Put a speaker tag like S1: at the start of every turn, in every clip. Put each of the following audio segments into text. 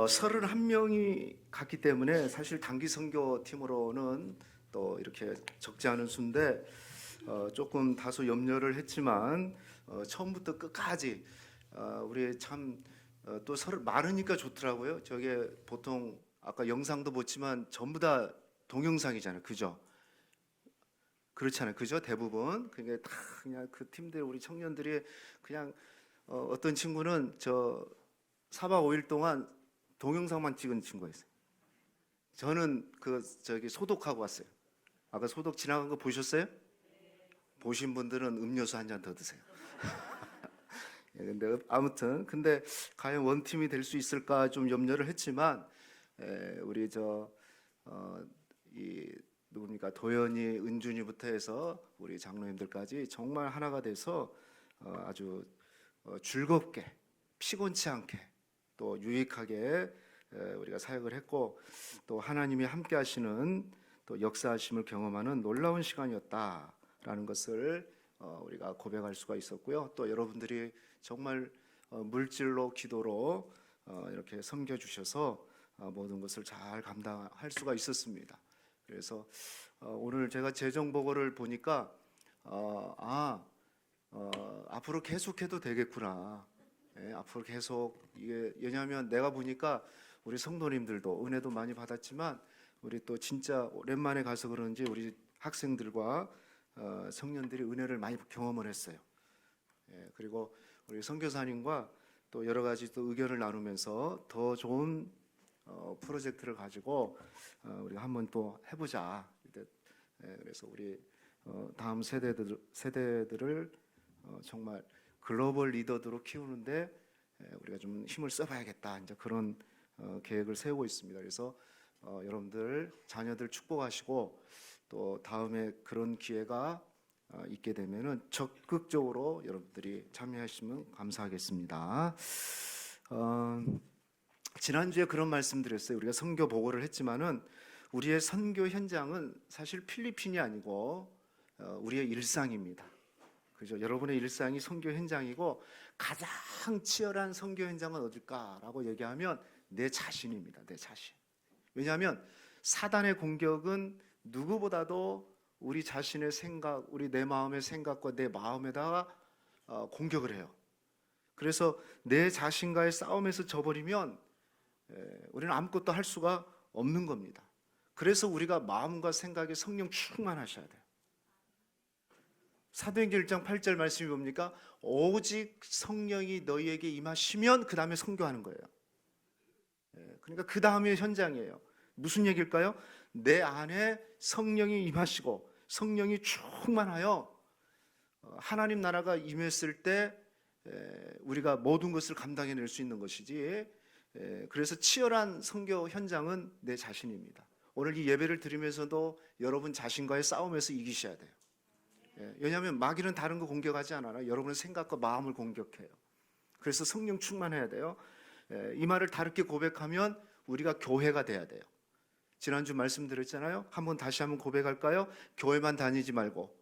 S1: 어, 31명이 갔기 때문에 사실 단기 선교 팀으로는 또 이렇게 적지 않은 수인데 어, 조금 다소 염려를 했지만 어, 처음부터 끝까지 어, 우리 참또 서로 많으니까 좋더라고요. 저게 보통 아까 영상도 봤지만 전부 다 동영상이잖아요. 그죠? 그렇잖아요. 그죠? 대부분. 그게 다 그냥 그 팀들 우리 청년들이 그냥 어, 어떤 친구는 저 4박 5일 동안 동영상만 찍은 친구가 있어요. 저는 그 저기 소독하고 왔어요. 아까 소독 지나간 거 보셨어요? 보신 분들은 음료수 한 잔 더 드세요. 예, 근데 아무튼 근데 과연 원팀이 될 수 있을까 좀 염려를 했지만 에, 우리 저이 누굽니까 도연이 은준이부터 해서 우리 장로님들까지 정말 하나가 돼서 어, 아주 어, 즐겁게 피곤치 않게 또 유익하게 에, 우리가 사역을 했고 또 하나님이 함께 하시는 또 역사하심을 경험하는 놀라운 시간이었다라는 것을 어, 우리가 고백할 수가 있었고요. 또 여러분들이 정말 어, 물질로 기도로 어, 이렇게 섬겨 주셔서 어, 모든 것을 잘 감당할 수가 있었습니다. 그래서 어, 오늘 제가 재정 보고를 보니까 어, 아 어, 앞으로 계속해도 되겠구나. 예, 앞으로 계속 이게 왜냐하면 내가 보니까 우리 성도님들도 은혜도 많이 받았지만 우리 또 진짜 오랜만에 가서 그런지 우리 학생들과 어, 청년들이 은혜를 많이 경험을 했어요. 예, 그리고 우리 선교사님과 또 여러 가지 또 의견을 나누면서 더 좋은 어, 프로젝트를 가지고 어, 우리가 한번 또 해보자. 예, 그래서 우리 어, 다음 세대들 세대들을 어, 정말 글로벌 리더들로 키우는데 예, 우리가 좀 힘을 써봐야겠다. 이제 그런 어, 계획을 세우고 있습니다. 그래서 어, 여러분들 자녀들 축복하시고 또 다음에 그런 기회가 어, 있게 되면은 적극적으로 여러분들이 참여하시면 감사하겠습니다. 어, 지난주에 그런 말씀드렸어요. 우리가 선교 보고를 했지만은 우리의 선교 현장은 사실 필리핀이 아니고 어, 우리의 일상입니다. 그죠? 여러분의 일상이 선교 현장이고 가장 치열한 선교 현장은 어딜까라고 얘기하면 내 자신입니다. 내 자신. 왜냐하면 사단의 공격은 누구보다도 우리 자신의 생각, 우리 내 마음의 생각과 내 마음에다가 어, 공격을 해요. 그래서 내 자신과의 싸움에서 져버리면 에, 우리는 아무것도 할 수가 없는 겁니다. 그래서 우리가 마음과 생각에 성령 충만하셔야 돼요. 사도행전 1장 8절 말씀이 뭡니까? 오직 성령이 너희에게 임하시면 그 다음에 선교하는 거예요. 예, 그러니까 그 다음에 현장이에요. 무슨 얘기일까요? 내 안에 성령이 임하시고 성령이 충만하여 어, 하나님 나라가 임했을 때 에, 우리가 모든 것을 감당해낼 수 있는 것이지. 에, 그래서 치열한 선교 현장은 내 자신입니다. 오늘 이 예배를 드리면서도 여러분 자신과의 싸움에서 이기셔야 돼요. 예, 왜냐하면 마귀는 다른 거 공격하지 않아요. 여러분의 생각과 마음을 공격해요. 그래서 성령 충만해야 돼요. 예, 이 말을 다르게 고백하면 우리가 교회가 돼야 돼요. 지난주 말씀드렸잖아요. 한번 다시 한번 고백할까요? 교회만 다니지 말고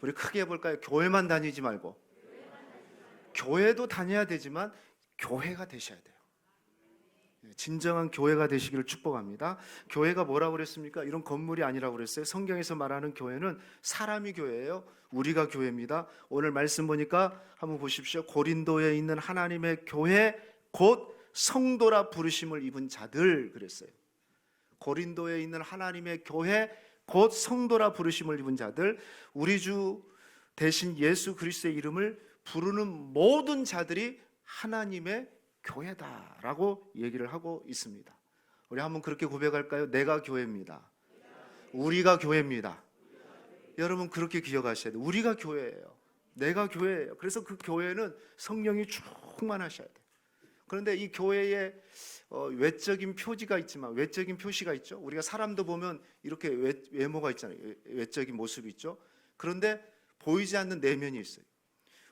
S1: 우리 크게 해볼까요? 교회만 다니지 말고 교회도 다녀야 되지만 교회가 되셔야 돼요. 예, 진정한 교회가 되시기를 축복합니다. 교회가 뭐라고 그랬습니까? 이런 건물이 아니라고 그랬어요. 성경에서 말하는 교회는 사람이 교회예요. 우리가 교회입니다. 오늘 말씀 보니까 한번 보십시오. 고린도에 있는 하나님의 교회 곧 성도라 부르심을 입은 자들 그랬어요. 고린도에 있는 하나님의 교회 곧 성도라 부르심을 입은 자들 우리 주 대신 예수 그리스도의 이름을 부르는 모든 자들이 하나님의 교회다라고 얘기를 하고 있습니다. 우리 한번 그렇게 고백할까요? 내가 교회입니다. 우리가 교회입니다. 여러분 그렇게 기억하셔야 돼요. 우리가 교회예요. 내가 교회예요. 그래서 그 교회는 성령이 충만하셔야 돼요. 그런데 이 교회에 어, 외적인 표지가 있지만 외적인 표시가 있죠. 우리가 사람도 보면 이렇게 외, 외모가 있잖아요. 외- 외적인 모습이 있죠. 그런데 보이지 않는 내면이 있어요.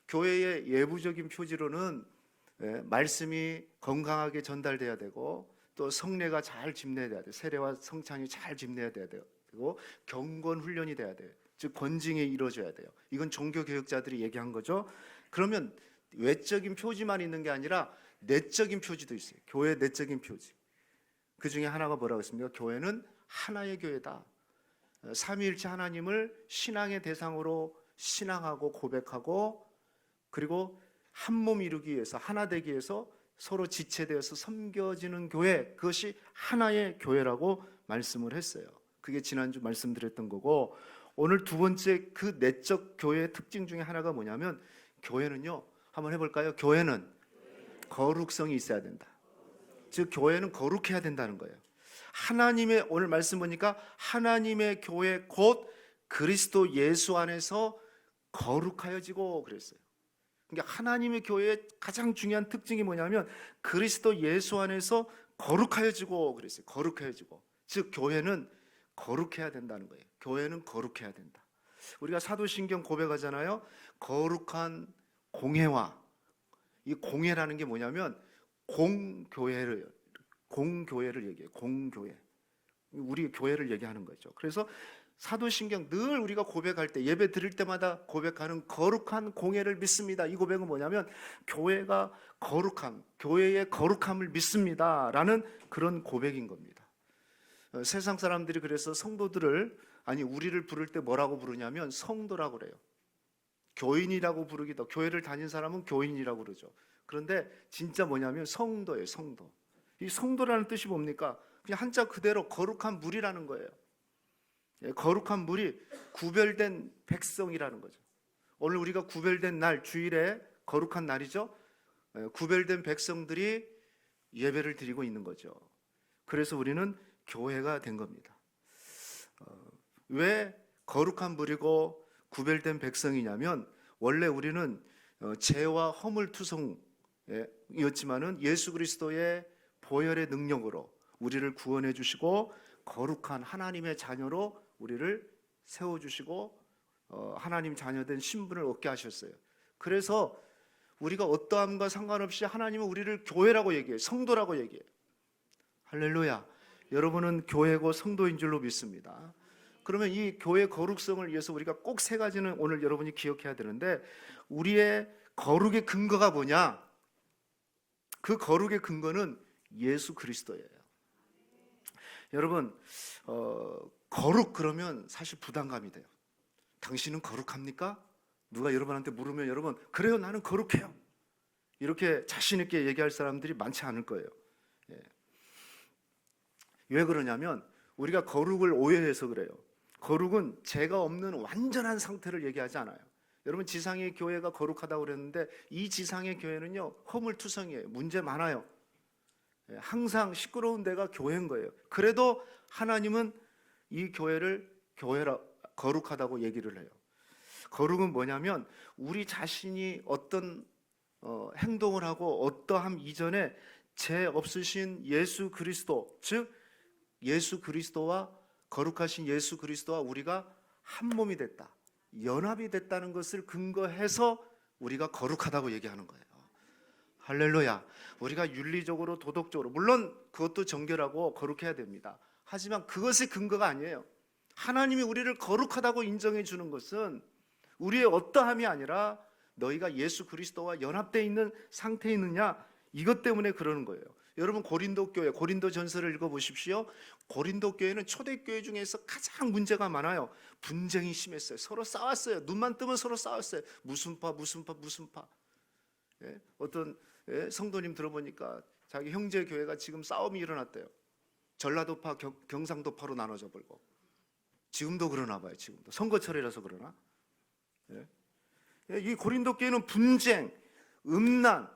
S1: 교회의 예부적인 표지로는 예, 말씀이 건강하게 전달돼야 되고 또 성례가 잘 집례돼야 돼. 세례와 성찬이 잘 집례돼야 돼요. 그리고 경건 훈련이 돼야 돼요. 즉 권징이 이루어져야 돼요. 이건 종교 교육자들이 얘기한 거죠. 그러면 외적인 표지만 있는 게 아니라 내적인 표지도 있어요. 교회 내적인 표지. 그 중에 하나가 뭐라고 했습니까? 교회는 하나의 교회다. 어, 삼위일체 하나님을 신앙의 대상으로 신앙하고 고백하고 그리고 한 몸 이루기 위해서 하나 되기 위해서 서로 지체되어서 섬겨지는 교회 그것이 하나의 교회라고 말씀을 했어요. 그게 지난주 말씀드렸던 거고 오늘 두 번째 그 내적 교회의 특징 중에 하나가 뭐냐면 교회는요. 한번 해 볼까요? 교회는 거룩성이 있어야 된다. 즉 교회는 거룩해야 된다는 거예요. 하나님의 오늘 말씀 보니까 하나님의 교회 곧 그리스도 예수 안에서 거룩하여지고 그랬어요. 그러니까 하나님의 교회의 가장 중요한 특징이 뭐냐면 그리스도 예수 안에서 거룩하여지고 그랬어요. 거룩하여지고. 즉 교회는 거룩해야 된다는 거예요. 교회는 거룩해야 된다. 우리가 사도신경 고백하잖아요. 거룩한 공회와 이 공회라는 게 뭐냐면 공교회를 공교회를 얘기해요. 공교회. 우리 교회를 얘기하는 거죠. 그래서 사도신경 늘 우리가 고백할 때 예배 드릴 때마다 고백하는 거룩한 공예를 믿습니다. 이 고백은 뭐냐면 교회가 거룩함, 교회의 거룩함을 믿습니다라는 그런 고백인 겁니다. 어, 세상 사람들이 그래서 성도들을 아니 우리를 부를 때 뭐라고 부르냐면 성도라고 그래요. 교인이라고 부르기도 교회를 다닌 사람은 교인이라고 그러죠. 그런데 진짜 뭐냐면 성도예요, 성도. 이 성도라는 뜻이 뭡니까? 그냥 한자 그대로 거룩한 물이라는 거예요. 예, 거룩한 물이 구별된 백성이라는 거죠. 오늘 우리가 구별된 날 주일에 거룩한 날이죠. 예, 구별된 백성들이 예배를 드리고 있는 거죠. 그래서 우리는 교회가 된 겁니다. 어, 왜 거룩한 물이고 구별된 백성이냐면 원래 우리는 어, 죄와 허물 투성이었지만은 예수 그리스도의 보혈의 능력으로 우리를 구원해 주시고 거룩한 하나님의 자녀로 우리를 세워 주시고 어, 하나님 자녀된 신분을 얻게 하셨어요. 그래서 우리가 어떠함과 상관없이 하나님은 우리를 교회라고 얘기해요. 성도라고 얘기해요. 할렐루야. 여러분은 교회고 성도인 줄로 믿습니다. 그러면 이 교회 거룩성을 위해서 우리가 꼭 세 가지는 오늘 여러분이 기억해야 되는데 우리의 거룩의 근거가 뭐냐? 그 거룩의 근거는 예수 그리스도예요. 여러분 어, 거룩 그러면 사실 부담감이 돼요. 당신은 거룩합니까? 누가 여러분한테 물으면 여러분 그래요 나는 거룩해요. 이렇게 자신 있게 얘기할 사람들이 많지 않을 거예요. 예. 왜 그러냐면 우리가 거룩을 오해해서 그래요. 거룩은 죄가 없는 완전한 상태를 얘기하지 않아요. 여러분 지상의 교회가 거룩하다고 그랬는데 이 지상의 교회는요 허물투성이에요. 문제 많아요. 예, 항상 시끄러운 데가 교회인 거예요. 그래도 하나님은 이 교회를 교회라 거룩하다고 얘기를 해요. 거룩은 뭐냐면 우리 자신이 어떤 어, 행동을 하고 어떠함 이전에 죄 없으신 예수 그리스도 즉 예수 그리스도와 거룩하신 예수 그리스도와 우리가 한 몸이 됐다. 연합이 됐다는 것을 근거해서 우리가 거룩하다고 얘기하는 거예요. 할렐루야. 우리가 윤리적으로 도덕적으로 물론 그것도 정결하고 거룩해야 됩니다. 하지만 그것이 근거가 아니에요. 하나님이 우리를 거룩하다고 인정해 주는 것은 우리의 어떠함이 아니라 너희가 예수 그리스도와 연합되어 있는 상태에 있느냐 이것 때문에 그러는 거예요. 여러분 고린도 교회 고린도 전서를 읽어 보십시오. 고린도 교회는 초대 교회 중에서 가장 문제가 많아요. 분쟁이 심했어요. 서로 싸웠어요. 눈만 뜨면 서로 싸웠어요. 무슨 파 무슨 파 무슨 파. 예? 어떤 예? 성도님 들어보니까 자기 형제 교회가 지금 싸움이 일어났대요. 전라도파 경, 경상도파로 나눠져 버리고 지금도 그러나 봐요. 지금도 선거철이라서 그러나. 예? 예, 이 고린도 교회는 분쟁, 음란,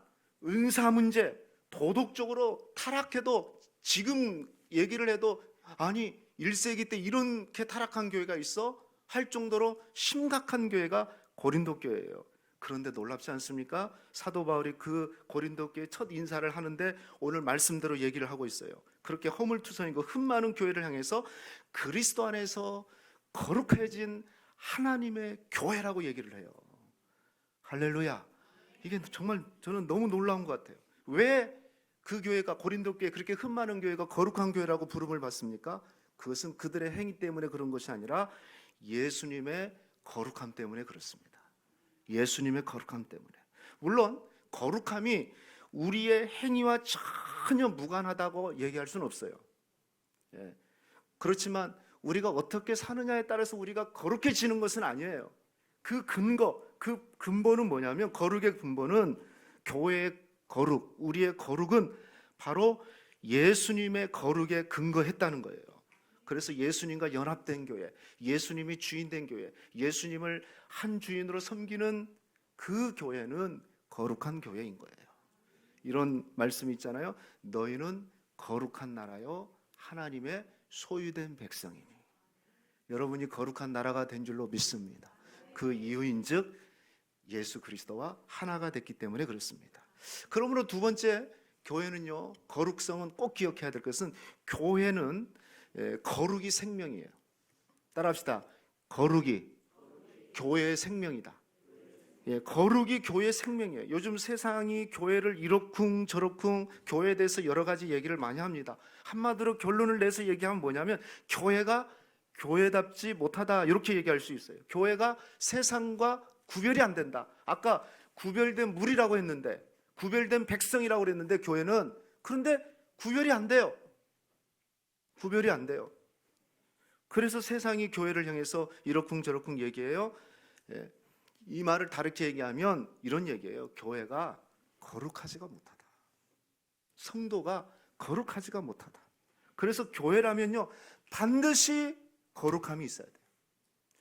S1: 은사 문제, 도덕적으로 타락해도 지금 얘기를 해도 아니 1세기 때 이렇게 타락한 교회가 있어 할 정도로 심각한 교회가 고린도 교회예요. 그런데 놀랍지 않습니까? 사도 바울이 그 고린도 교회 첫 인사를 하는데 오늘 말씀대로 얘기를 하고 있어요. 그렇게 허물투성이고 흠 많은 교회를 향해서 그리스도 안에서 거룩해진 하나님의 교회라고 얘기를 해요. 할렐루야. 이게 정말 저는 너무 놀라운 것 같아요. 왜 그 교회가 고린도 교회 그렇게 흠 많은 교회가 거룩한 교회라고 부름을 받습니까? 그것은 그들의 행위 때문에 그런 것이 아니라 예수님의 거룩함 때문에 그렇습니다. 예수님의 거룩함 때문에. 물론 거룩함이 우리의 행위와 전혀 무관하다고 얘기할 수는 없어요. 예. 그렇지만 우리가 어떻게 사느냐에 따라서 우리가 거룩해지는 것은 아니에요. 그 근거, 그 근본은 뭐냐면 거룩의 근본은 교회의 거룩, 우리의 거룩은 바로 예수님의 거룩에 근거했다는 거예요. 그래서 예수님과 연합된 교회, 예수님이 주인된 교회, 예수님을 한 주인으로 섬기는 그 교회는 거룩한 교회인 거예요. 이런 말씀이 있잖아요. 너희는 거룩한 나라요 하나님의 소유된 백성이니. 여러분이 거룩한 나라가 된 줄로 믿습니다. 그 이유인즉 예수 그리스도와 하나가 됐기 때문에 그렇습니다. 그러므로 두 번째 교회는요 거룩성은 꼭 기억해야 될 것은 교회는 예, 거룩이 생명이에요. 따라합시다. 거룩이 교회의 생명이다. 예, 거룩이 교회의 생명이에요. 요즘 세상이 교회를 이러쿵 저러쿵 교회에 대해서 여러 가지 얘기를 많이 합니다. 한마디로 결론을 내서 얘기하면 뭐냐면 교회가 교회답지 못하다 이렇게 얘기할 수 있어요. 교회가 세상과 구별이 안 된다. 아까 구별된 물이라고 했는데 구별된 백성이라고 그랬는데 교회는 그런데 구별이 안 돼요. 구별이 안 돼요. 그래서 세상이 교회를 향해서 이러쿵 저러쿵 얘기해요. 예, 이 말을 다르게 얘기하면 이런 얘기예요. 교회가 거룩하지가 못하다. 성도가 거룩하지가 못하다. 그래서 교회라면요 반드시 거룩함이 있어야 돼요.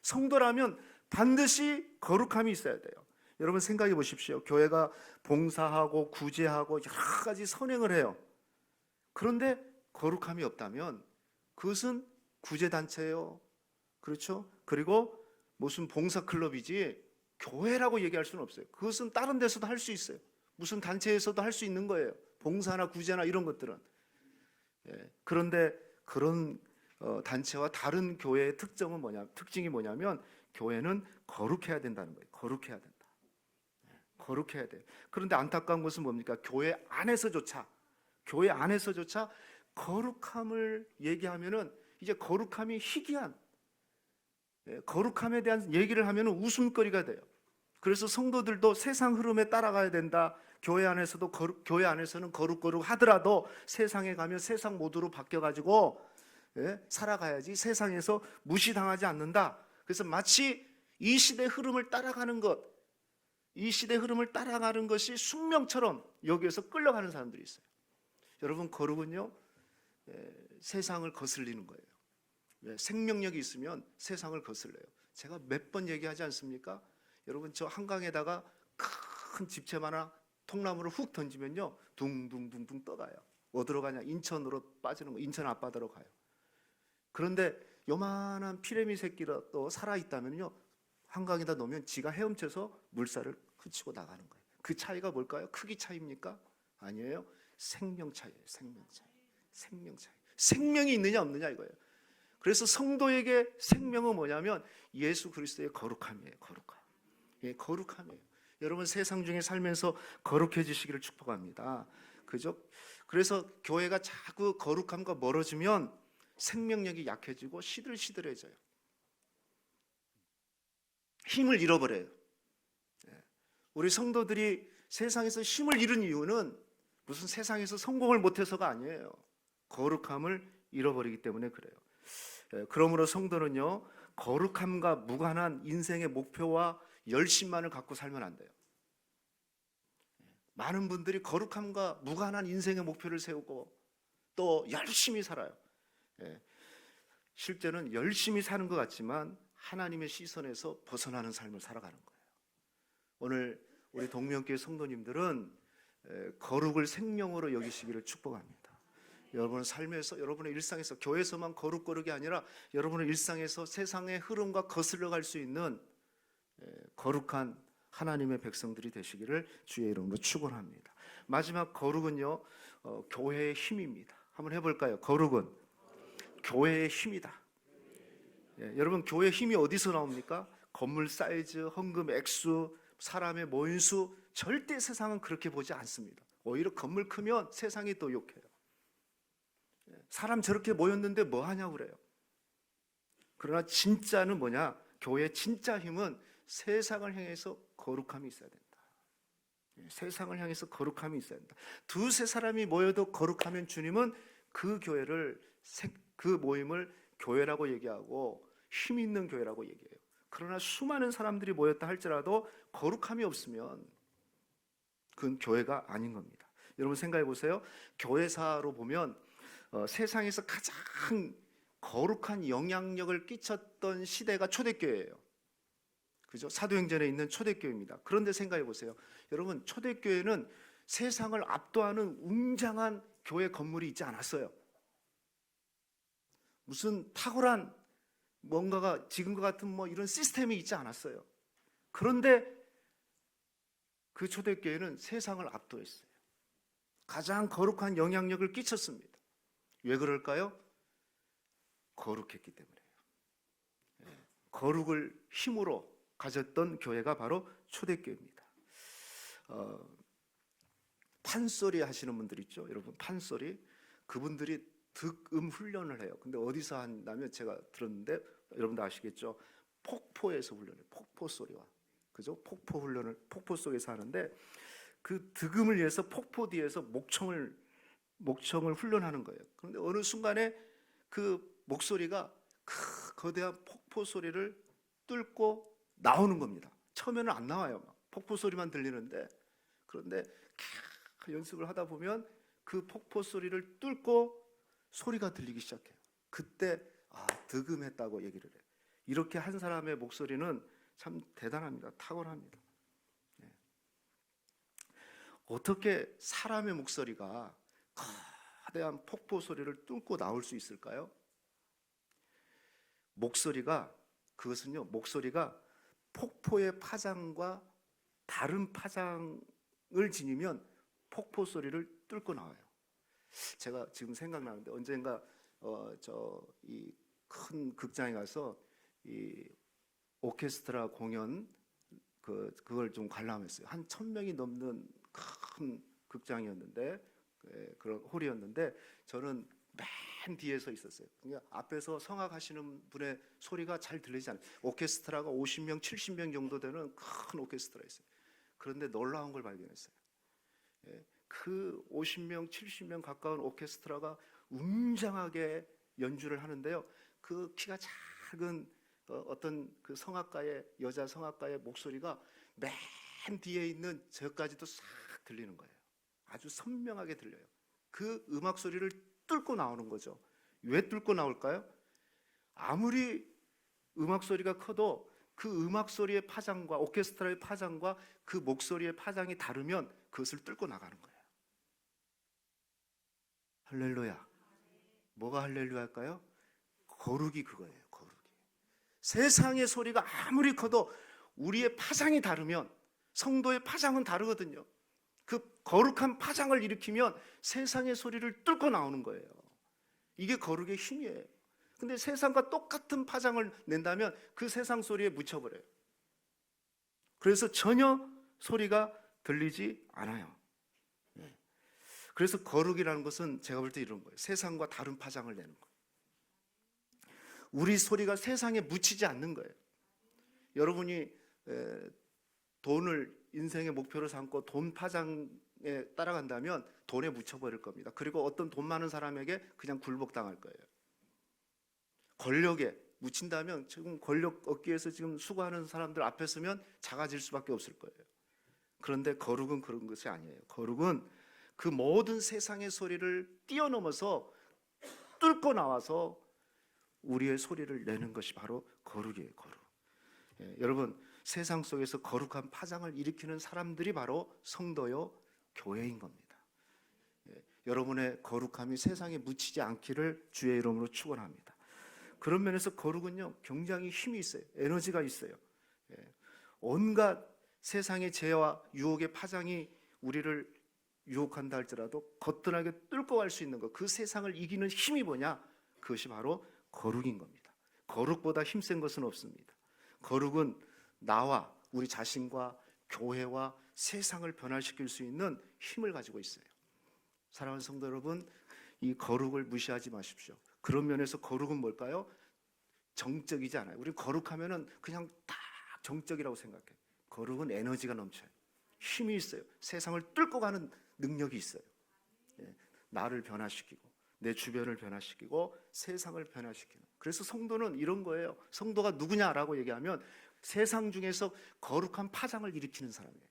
S1: 성도라면 반드시 거룩함이 있어야 돼요. 여러분 생각해 보십시오. 교회가 봉사하고 구제하고 여러 가지 선행을 해요. 그런데 거룩함이 없다면 그것은 구제 단체예요. 그렇죠? 그리고 무슨 봉사 클럽이지 교회라고 얘기할 수는 없어요. 그것은 다른 데서도 할 수 있어요. 무슨 단체에서도 할 수 있는 거예요. 봉사나 구제나 이런 것들은. 예, 그런데 그런 어, 단체와 다른 교회의 특성은 뭐냐? 특징이 뭐냐면 교회는 거룩해야 된다는 거예요. 거룩해야 된다. 예, 거룩해야 돼요. 그런데 안타까운 것은 뭡니까? 교회 안에서조차 교회 안에서조차 거룩함을 얘기하면은 이제 거룩함이 희귀한 예, 거룩함에 대한 얘기를 하면은 웃음거리가 돼요. 그래서 성도들도 세상 흐름에 따라가야 된다. 교회 안에서도 거룩, 교회 안에서는 거룩거룩 하더라도 세상에 가면 세상 모드로 바뀌어 가지고 예, 살아가야지 세상에서 무시당하지 않는다. 그래서 마치 이 시대 흐름을 따라가는 것, 이 시대 흐름을 따라가는 것이 숙명처럼 여기에서 끌려가는 사람들이 있어요. 여러분 거룩은요 예, 세상을 거슬리는 거예요. 예, 생명력이 있으면 세상을 거슬려요. 제가 몇 번 얘기하지 않습니까? 여러분 저 한강에다가 큰 집채 하나 통나무를 훅 던지면요 둥둥둥둥 떠가요. 어디로 가냐? 인천으로 빠지는 거. 인천 앞바다로 가요. 그런데 요만한 피레미 새끼가 또 살아 있다면요 한강에다 놓으면 지가 헤엄쳐서 물살을 그치고 나가는 거예요. 그 차이가 뭘까요? 크기 차이입니까? 아니에요. 생명 차이예요. 생명 차이. 생명 차이. 생명이 있느냐 없느냐 이거예요. 그래서 성도에게 생명은 뭐냐면 예수 그리스도의 거룩함이에요. 거룩함. 예, 거룩함이에요. 여러분 세상 중에 살면서 거룩해지시기를 축복합니다. 그죠? 그래서 교회가 자꾸 거룩함과 멀어지면 생명력이 약해지고 시들시들해져요. 힘을 잃어버려요. 예. 우리 성도들이 세상에서 힘을 잃은 이유는 무슨 세상에서 성공을 못해서가 아니에요. 거룩함을 잃어버리기 때문에 그래요. 예, 그러므로 성도는요 거룩함과 무관한 인생의 목표와 열심만을 갖고 살면 안 돼요. 예, 많은 분들이 거룩함과 무관한 인생의 목표를 세우고 또 열심히 살아요. 예, 실제는 열심히 사는 것 같지만 하나님의 시선에서 벗어나는 삶을 살아가는 거예요. 오늘 우리 동명교회 성도님들은 에, 거룩을 생명으로 여기시기를 축복합니다. 여러분의 삶에서 여러분의 일상에서 교회에서만 거룩 거룩이 아니라 여러분의 일상에서 세상의 흐름과 거슬러 갈 수 있는 에, 거룩한 하나님의 백성들이 되시기를 주의 이름으로 축원합니다. 마지막 거룩은요 어, 교회의 힘입니다. 한번 해볼까요? 거룩은 교회의 힘이다. 예, 여러분 교회 힘이 어디서 나옵니까? 건물 사이즈, 헌금 액수, 사람의 모인 수 절대 세상은 그렇게 보지 않습니다. 오히려 건물 크면 세상이 또 욕해요. 예, 사람 저렇게 모였는데 뭐 하냐고 그래요. 그러나 진짜는 뭐냐? 교회 진짜 힘은 세상을 향해서 거룩함이 있어야 된다. 세상을 향해서 거룩함이 있어야 한다. 두세 사람이 모여도 거룩하면 주님은 그 교회를 생- 그 모임을 교회라고 얘기하고 힘 있는 교회라고 얘기해요. 그러나 수많은 사람들이 모였다 할지라도 거룩함이 없으면 그건 교회가 아닌 겁니다. 여러분 생각해 보세요. 교회사로 보면 어, 세상에서 가장 거룩한 영향력을 끼쳤던 시대가 초대교회예요. 그죠? 사도행전에 있는 초대교회입니다. 그런데 생각해 보세요. 여러분, 초대교회는 세상을 압도하는 웅장한 교회 건물이 있지 않았어요. 무슨 탁월한 뭔가가 지금과 같은 뭐 이런 시스템이 있지 않았어요. 그런데 그 초대교회는 세상을 압도했어요. 가장 거룩한 영향력을 끼쳤습니다. 왜 그럴까요? 거룩했기 때문에요. 예, 거룩을 힘으로 가졌던 교회가 바로 초대교회입니다. 어, 판소리 하시는 분들 있죠, 여러분 판소리 그분들이 득음 훈련을 해요. 근데 어디서 한다면 제가 들었는데 여러분도 아시겠죠? 폭포에서 훈련해. 폭포 소리와 그죠? 폭포 훈련을 폭포 속에서 하는데 그 득음을 위해서 폭포 뒤에서 목청을 목청을 훈련하는 거예요. 그런데 어느 순간에 그 목소리가 크 거대한 폭포 소리를 뚫고 나오는 겁니다. 처음에는 안 나와요. 막 폭포 소리만 들리는데 그런데 캬 연습을 하다 보면 그 폭포 소리를 뚫고 소리가 들리기 시작해요. 그때 아 득음했다고 얘기를 해요. 이렇게 한 사람의 목소리는 참 대단합니다. 탁월합니다. 네. 어떻게 사람의 목소리가 거대한 폭포 소리를 뚫고 나올 수 있을까요? 목소리가 그것은요 목소리가 폭포의 파장과 다른 파장을 지니면 폭포 소리를 뚫고 나와요. 제가 지금 생각나는데 언젠가 어, 저이 큰 극장에 가서 이 오케스트라 공연 그 그걸 좀 관람했어요. 한 천 명이 넘는 큰 극장이었는데 예, 그런 홀이었는데 저는 맨 뒤에서 있었어요. 그냥 앞에서 성악하시는 분의 소리가 잘 들리지 않아요. 오케스트라가 50명, 70명 정도 되는 큰 오케스트라 있어요. 그런데 놀라운 걸 발견했어요. 예, 그 50명, 70명 가까운 오케스트라가 웅장하게 연주를 하는데요. 그 키가 작은 어, 어떤 그 성악가의 여자 성악가의 목소리가 맨 뒤에 있는 저까지도 싹 들리는 거예요. 아주 선명하게 들려요. 그 음악 소리를 뚫고 나오는 거죠. 왜 뚫고 나올까요? 아무리 음악 소리가 커도 그 음악 소리의 파장과 오케스트라의 파장과 그 목소리의 파장이 다르면 그것을 뚫고 나가는 거예요. 할렐루야. 뭐가 할렐루야일까요? 거룩이 그거예요. 거룩이. 세상의 소리가 아무리 커도 우리의 파장이 다르면 성도의 파장은 다르거든요. 그 거룩한 파장을 일으키면 세상의 소리를 뚫고 나오는 거예요. 이게 거룩의 힘이에요. 근데 세상과 똑같은 파장을 낸다면 그 세상 소리에 묻혀버려요. 그래서 전혀 소리가 들리지 않아요. 예. 그래서 거룩이라는 것은 제가 볼 때 이런 거예요. 세상과 다른 파장을 내는 거예요. 우리 소리가 세상에 묻히지 않는 거예요. 여러분이 에, 돈을 인생의 목표로 삼고 돈 파장에 따라간다면 돈에 묻혀버릴 겁니다. 그리고 어떤 돈 많은 사람에게 그냥 굴복당할 거예요. 권력에 묻힌다면 지금 권력 얻기 위해서 지금 수고하는 사람들 앞에 서면 작아질 수밖에 없을 거예요. 그런데 거룩은 그런 것이 아니에요. 거룩은 그 모든 세상의 소리를 뛰어넘어서 뚫고 나와서 우리의 소리를 내는 것이 바로 거룩이에요. 거룩. 예, 여러분 세상 속에서 거룩한 파장을 일으키는 사람들이 바로 성도요 교회인 겁니다. 예, 여러분의 거룩함이 세상에 묻히지 않기를 주의 이름으로 축원합니다. 그런 면에서 거룩은요 굉장히 힘이 있어요. 에너지가 있어요. 예, 온갖 세상의 죄와 유혹의 파장이 우리를 유혹한다 할지라도 거뜬하게 뚫고 갈 수 있는 것, 그 세상을 이기는 힘이 뭐냐? 그것이 바로 거룩인 겁니다. 거룩보다 힘센 것은 없습니다. 거룩은 나와 우리 자신과 교회와 세상을 변화시킬 수 있는 힘을 가지고 있어요. 사랑하는 성도 여러분, 이 거룩을 무시하지 마십시오. 그런 면에서 거룩은 뭘까요? 정적이지 않아요. 우리 거룩하면은 그냥 딱 정적이라고 생각해. 거룩은 에너지가 넘쳐요. 힘이 있어요. 세상을 뚫고 가는 능력이 있어요. 예, 나를 변화시키고 내 주변을 변화시키고 세상을 변화시키는. 그래서 성도는 이런 거예요. 성도가 누구냐라고 얘기하면 세상 중에서 거룩한 파장을 일으키는 사람이에요.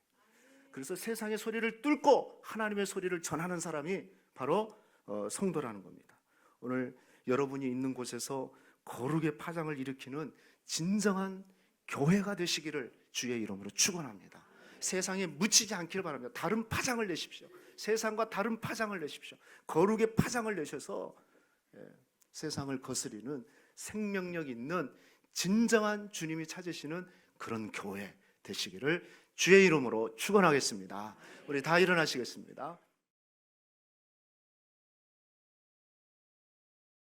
S1: 그래서 세상의 소리를 뚫고 하나님의 소리를 전하는 사람이 바로 어, 성도라는 겁니다. 오늘 여러분이 있는 곳에서 거룩의 파장을 일으키는 진정한 교회가 되시기를 주의 이름으로 축원합니다. 세상에 묻히지 않기를 바랍니다. 다른 파장을 내십시오. 세상과 다른 파장을 내십시오. 거룩의 파장을 내셔서 예, 세상을 거스리는 생명력 있는 진정한 주님이 찾으시는 그런 교회 되시기를 주의 이름으로 축원하겠습니다. 우리 다 일어나시겠습니다.